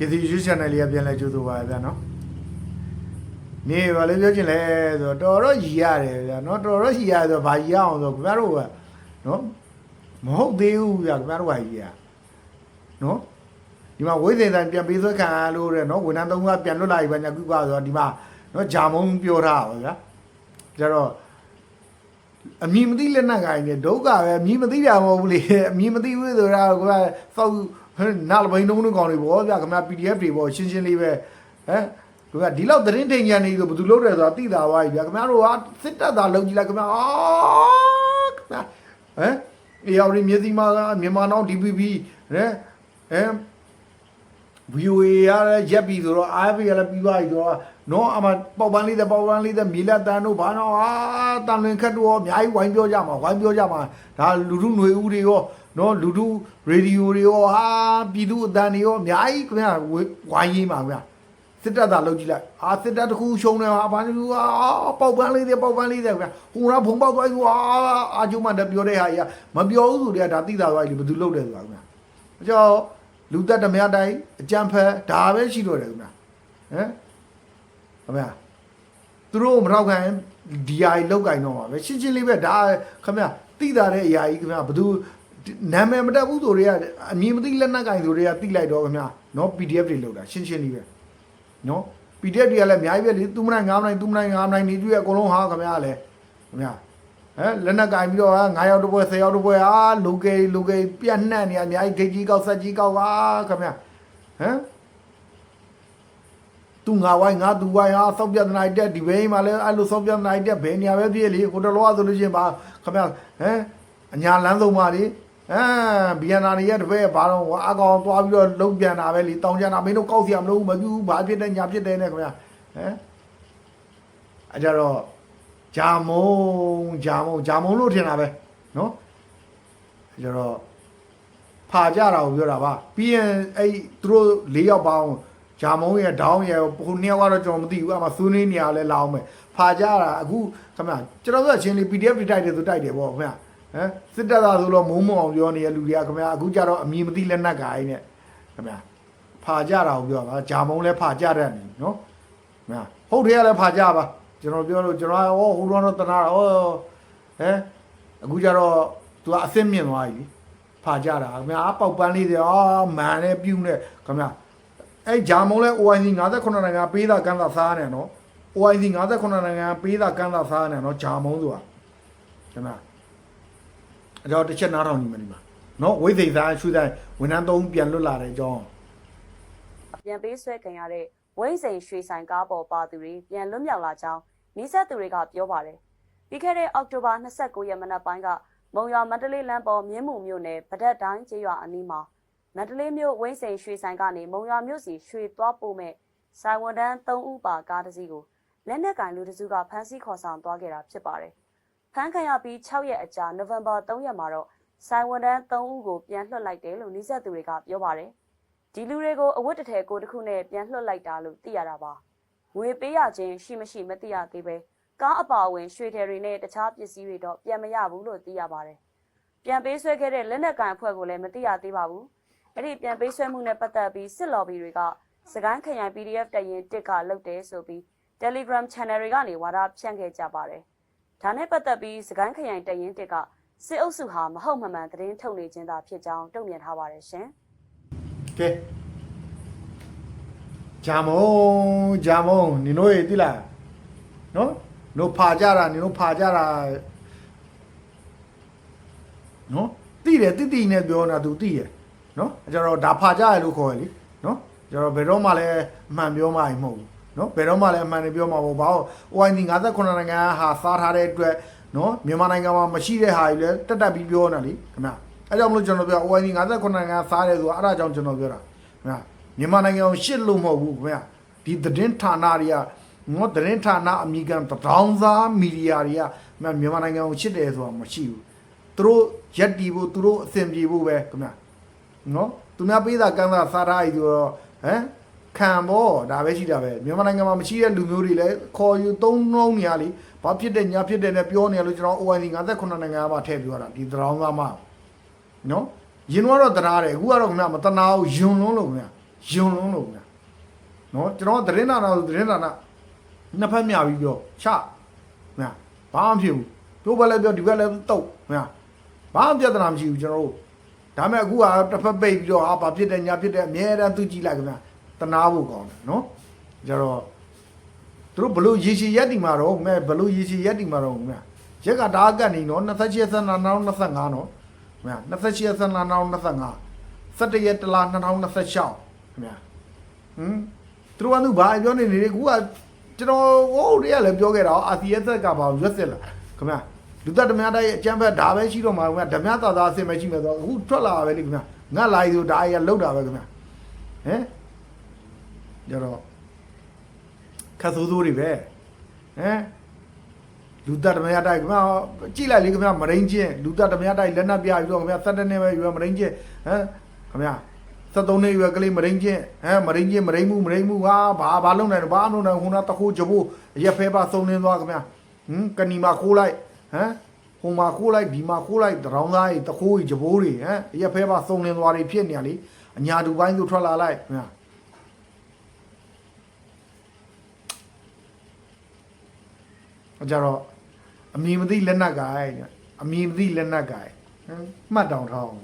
ကစီယူ channel လေးကပြန်လဲကြိုးဆိုပါဗျာနော်နေဘာလို့ပြောချင်လဲဆိုတော့တော်တော့ရည်ရတယ်ဗျာနော်တော်တော့ရည်ရတယ်ဆိုတော့ဘာရည်ရအောင်ဆိုခင်ဗျားတို့ကနော်မဟုတ်သေးဘူးဗျာခင်ဗျားတို့ကရည်ရနော်ဒီမှာဝိသေသန်ပြန်ပေးသွက်ခံရလို့တဲ့နော်ဝန်ထမ်းသုံးကပြန်လွတ်လာပြီဗျာညကုကဆိုတော့ဒီမှာနော်ဂျာမုံပြောထားပါဗျာကျတော့အမီမသိလက်နက်ကိုင်းနေဒုက္ခပဲအမီမသိတာမဟုတ်ဘူးလေအမီမသိဘူးဆိုတာကစောက် နားလဘိန်းလုံးလုံးကောင်တွေပေါ့ဗျာခင်ဗျာ PDF တွေပေါ့ရှင်းရှင်းလေးပဲဟမ်သူကဒီလောက်သတင်းထိန်ညာနေဆိုဘယ်သူလုပ်တယ်ဆိုတာသိတာပါပြီဗျာခင်ဗျားတို့ကစစ်တပ်သားလုံကြည့်လိုက်ခင်ဗျာအာခင်ဗျာဟမ်အေယော်ရီမြေစီမာကမြန်မာနောင် DPP ဟမ်ဟမ် VOA ရရက်ပြီဆိုတော့ RF ရလည်းပြီးသွားပြီဆိုတော့နော်အမပေါက်ပန်းလေးတဲ့ပေါက်ပန်းလေးတဲ့မြေလက်တန်တို့ဘာနော်အာတန်လင်ခတ်တို့ရောအများကြီးဝိုင်းပြောကြမှာဝိုင်းပြောကြမှာဒါလူထုຫນွေဦးတွေရော နော်လူထုရေဒီယိုတွေရောဟာပြည်သူအတန်တွေရောအများကြီးခင်ဗျာဝိုင်းရေးမှာခင်ဗျာစစ်တပ်သားလောက်ကြည့်လိုက်အာစစ်တပ်တစ်ခုရှုံးတယ်ဟာဘာလို့အာပေါက်ပန်းလေးတဲ့ပေါက်ပန်းလေးတဲ့ခင်ဗျာဟိုကဘုံပေါက်သွားပြီအာအာကျုံမတက်ပြောတဲ့ဟာကြီးမပြောဘူးဆိုတော့ဒါတိတာသွားပြီဘယ်သူလုပ်တယ်ဆိုတာခင်ဗျာအကျော်လူသက်ဓမြတိုင်းအကြံဖက်ဒါပဲရှိတော့တယ်ခင်ဗျာဟမ်ခင်ဗျာသူတို့မထောက်ခံဒီယာကြီးလောက်ကင်တော့မှာပဲရှင်းရှင်းလေးပဲဒါခင်ဗျာတိတာတဲ့အရာကြီးခင်ဗျာဘယ်သူ နာမည်မတက်ဘူးဆိုတွေကအမြင်မသိလက်နက်ကင်ဆိုတွေကတိလိုက်တော့ခင်ဗျာနော် PDF တွေလောက်တာရှင်းရှင်းလေးပဲနော် PDF တွေကလည်းအများကြီးပဲလေသူမနိုင်ငါမနိုင်သူမနိုင်ငါမနိုင်နေကြည့်ရအကုန်လုံးဟာခင်ဗျာလည်းခင်ဗျာဟမ်လက်နက်ကင်ပြီးတော့9ရောက်တစ်ပွဲ10ရောက်တစ်ပွဲအာလူကေလူကေပြတ်နှံ့နေအများကြီးဂိတ်ကြီးကောက်ဆက်ကြီးကောက်ပါခင်ဗျာဟမ်သူငါဝိုင်းငါသူဝိုင်းဟာစောက်ပြတ်နိုင်တဲ့ဒီဘိန်းမှာလည်းအဲ့လိုစောက်ပြတ်နိုင်တဲ့ဘယ်နေရာပဲဖြစ်လေဟိုတလောဆိုလို့ချင်းပါခင်ဗျာဟမ်အညာလန်းဆုံးပါလေ ဟမ်ဘီယန်နာနေရတပည့်ဘာတော့အကောင်သွားပြီးတော့လုံးပြန်တာပဲလေတောင်းကြတာမင်းတို့ကောက်စီရမလို့မကြည့်ဘူးဘာဖြစ်တဲ့ညာဖြစ်တဲ့နဲ့ခင်ဗျာဟမ်အကြတော့ဂျာမုံဂျာမုံဂျာမုံလို့ထင်တာပဲနော်အကြတော့ဖာကြတာကိုပြောတာပါပြီးရင်အဲ့သူတို့၄ယောက်ပေါင်းဂျာမုံရဲ့ဒေါင်းရဲ့ဟိုနှစ်ယောက်ကတော့ကျွန်တော်မသိဘူးအမှဆွေးနွေးနေရလဲလာအောင်မယ်ဖာကြတာအခုခင်ဗျာကျွန်တော်တို့အချင်းလေး PDF တွေတိုက်တယ်ဆိုတိုက်တယ်ပေါ့ခင်ဗျာ ဟမ်စစ်တပ်သားဆိုတော့မုံမုံအောင်ပြောနေတဲ့လူတွေကခင်ဗျာအခုကြတော့အမီမသိလက်နက်ကိုင်းနဲ့ခင်ဗျာဖာကြတာကိုပြောတာဂျာမုံလဲဖာကြတတ်နေနော်ခင်ဗျာဟုတ်တယ်ကလည်းဖာကြပါကျွန်တော်ပြောလို့ကျွန်တော်ဟောဟိုတော့တနာဟောဟမ်အခုကြတော့ तू ကအစ်စ်မြင့်သွားပြီဖာကြတာခင်ဗျာအပေါက်ပန်းလေးတွေအာမန်နဲ့ပြူးနဲ့ခင်ဗျာအဲ့ဂျာမုံလဲ OIC 58နိုင်ငံပေးတာကမ်းတာစားနေနော် OIC 58နိုင်ငံပေးတာကမ်းတာစားနေနော်ဂျာမုံဆိုတာခင်ဗျာ အဲ့တော့တစ်ချက်နားထောင်နေမယ်ဒီမှာနော်ဝိသေသာရွှေတိုင်းဝန်ထမ်းသုံးပြန်လွတ်လာတဲ့အကြောင်းပြန်ပေးဆွဲခံရတဲ့ဝိမ့်စိန်ရွှေဆိုင်ကားပေါ်ပါသူတွေပြန်လွတ်မြောက်လာကြောင်းနီးစပ်သူတွေကပြောပါတယ်။ပြီးခဲ့တဲ့အောက်တိုဘာ29ရက်မနက်ပိုင်းကမုံရွာမန္တလေးလမ်းပေါ်မြင်းမှုမြို့နယ်ဗဒတ်တိုင်းကျေးရွာအနီးမှာမန္တလေးမြို့ဝိမ့်စိန်ရွှေဆိုင်ကနေမုံရွာမြို့စီရွှေသွားပို့မဲ့ဆိုင်ဝန်တန်း3ဦးပါကားတစ်စီးကိုလက်နက်ကင်လူတစ်စုကဖမ်းဆီးခေါ်ဆောင်သွားခဲ့တာဖြစ်ပါတယ်။ ဖမ်းခံရပြီး6ရက်အကြာနိုဝင်ဘာ3ရက်မှာတော့ဆိုင်ဝန်တန်း3ဦးကိုပြန်လွှတ်လိုက်တယ်လို့နီးစပ်သူတွေကပြောပါတယ်။ဒီလူတွေကိုအဝတ်တစ်ထည်ကိုတစ်ခုနဲ့ပြန်လွှတ်လိုက်တာလို့သိရတာပါငွေပေးရခြင်းရှိမရှိမသိရသေးပဲကားအပါအဝင်ရွှေထည်တွေနဲ့တခြားပစ္စည်းတွေတော့ပြန်မရဘူးလို့သိရပါတယ်ပြန်ပေးဆွဲခဲ့တဲ့လက်နက်ကန်အဖွဲ့ကိုလည်းမသိရသေးပါဘူးအဲ့ဒီပြန်ပေးဆွဲမှုနဲ့ပတ်သက်ပြီးစစ်လော်ဘီတွေကစကိုင်းခရိုင် PDF တရင်တစ်ကလုပ်တယ်ဆိုပြီး Telegram Channel တွေကနေဝါဒဖြန့်ခဲ့ကြပါတယ် ဒါနဲ့ပတ်သက်ပြီးစကိုင်းခရိုင်တရင်တစ်ကစစ်အုပ်စုဟာမဟုတ်မမှန်သတင်းထုတ်နေခြင်းသာဖြစ်ကြောင်းတုံ့ပြန်ထားပါတယ်ရှင်ကဲဂျာမုံဂျာမုံနင်တို့ရေတိလားနော်နို့ဖာကြတာနင်တို့ဖာကြတာနော်တိတယ်တိတိနဲ့ပြောနေတာ तू တိရနော်အဲကြတော့ဒါဖာကြရလို့ခေါ်ရလေနော်ကြတော့ဘယ်တော့မှလည်းအမှန်ပြောမှမဟုတ်ဘူး နော်ဘယ်တော့မှလည်းအမှန်တွေပြောမှာမဟုတ်ဘာလို့ OIC 58နိုင်ငံဟာစားထားတဲ့အတွက်နော်မြန်မာနိုင်ငံမှာမရှိတဲ့ဟာကြီးလဲတက်တက်ပြီးပြောနေတာလေခင်ဗျအဲကြောင့်မလို့ကျွန်တော်ပြော OIC 58နိုင်ငံစားတယ်ဆိုတာအဲ့ဒါကြောင့်ကျွန်တော်ပြောတာခင်ဗျမြန်မာနိုင်ငံကိုရှစ်လို့မဟုတ်ဘူးခင်ဗျဒီသတင်းဌာနတွေကငေါသတင်းဌာနအမိကန်တထောင်သားမီဒီယာတွေကမြန်မာနိုင်ငံကိုရှစ်တယ်ဆိုတာမရှိဘူးသူတို့ရက်တီဖို့သူတို့အဆင်ပြေဖို့ပဲခင်ဗျနော်သူများပေးတာကမ်းတာစားထားပြီဆိုတော့ဟမ် ခံဘောဒါပဲရှိတာပဲမြန်မာနိုင်ငံမှာမရှိတဲ့လူမျိုးတွေလည်းခေါ်ယူသုံးနှုံးနေရလေဘာဖြစ်တဲ့ညာဖြစ်တဲ့နဲ့ပြောနေရလို့ကျွန်တော် OIC 58နိုင်ငံကမှထည့်ပြောတာဒီသရောင်းသားမှနော်ရင်တော့တရားတယ်အခုကတော့ခင်ဗျမတနာဘူးယွန်လုံးလို့ခင်ဗျယွန်းလုံးလို့ဗျာနော်ကျွန်တော်သတင်းနာနာဆိုသတင်းနာနာနှစ်ဖက်မြပြီးပြောချဗျာဘာမှမဖြစ်ဘူးတို့ဘက်လည်းပြောဒီဘက်လည်းတုတ်ဗျာဘာမှပြဿနာမရှိဘူးကျွန်တော်တို့ဒါပေမဲ့အခုကတစ်ဖက်ပိတ်ပြီးတော့ဟာဘာဖြစ်တယ်ညာဖြစ်တယ်အများအားသူကြည့်လိုက်ခင်ဗျာ တနာဖို့ကောင်းတယ်နော်ကြတော့သူတို့ဘလို့ရေရှည်ရက်တီမှာတော့မဲဘလို့ရေရှည်ရက်တီမှာတော့ခင်ဗျာရက်ကဒါကတ်နေနော်28ဆက်နာနောက်25နော်ခင်ဗျာ28ဆက်နာနောက်25 17ရက်တလား2026ခင်ဗျာဟမ်သူတို့ကသူဘာပြောနေနေလဲကူကကျွန်တော်ဟိုတည်းကလည်းပြောခဲ့တာအာစီယက်ဆက်ကဘာရွက်စစ်လာခင်ဗျာလူသက်ဓမြတိုင်းအကျံဘက်ဒါပဲရှိတော့မှာခင်ဗျာဓမြသာသာအစင်ပဲရှိမယ်ဆိုတော့အခုထွက်လာတာပဲလေခင်ဗျာငါလာရီဆိုဒါအရလောက်တာပဲခင်ဗျာဟမ် ကြတော့ခတ်ဆိုးဆိုးတွေပဲဟမ်လူသက်ဓမြတိုင်းခင်ဗျာကြည့်လိုက်လေခင်ဗျာမရင်းချင်းလူသက်ဓမြတိုင်းလက်နက်ပြပြီးတော့ခင်ဗျာစက်တနေပဲယူမရင်းချင်းဟမ်ခင်ဗျာ73နှစ်ရွယ်ကလေးမရင်းချင်းဟမ်မရင်းချင်းမရင်းမှုမရင်းမှုဟာဘာဘာလုံးနိုင်တော့ဘာမလုံးနိုင်ဟိုနာတခိုးကြဖို့ရက်ဖဲပါစုံလင်းသွားခင်ဗျာဟမ်ကနီမာခိုးလိုက်ဟမ်ဟိုမှာခိုးလိုက်ဒီမှာခိုးလိုက်တရောင်းသားကြီးတခိုးကြီးကြဘိုးတွေဟမ်ရက်ဖဲပါစုံလင်းသွားတွေဖြစ်နေရလေအညာတူပိုင်းသူထွက်လာလိုက်ခင်ဗျာ ကြတော့အမီမသိလက်နက်ကအိုင်အမီမသိလက်နက်ကအိုင်ဟမ်မှတ်တောင်ထောင်း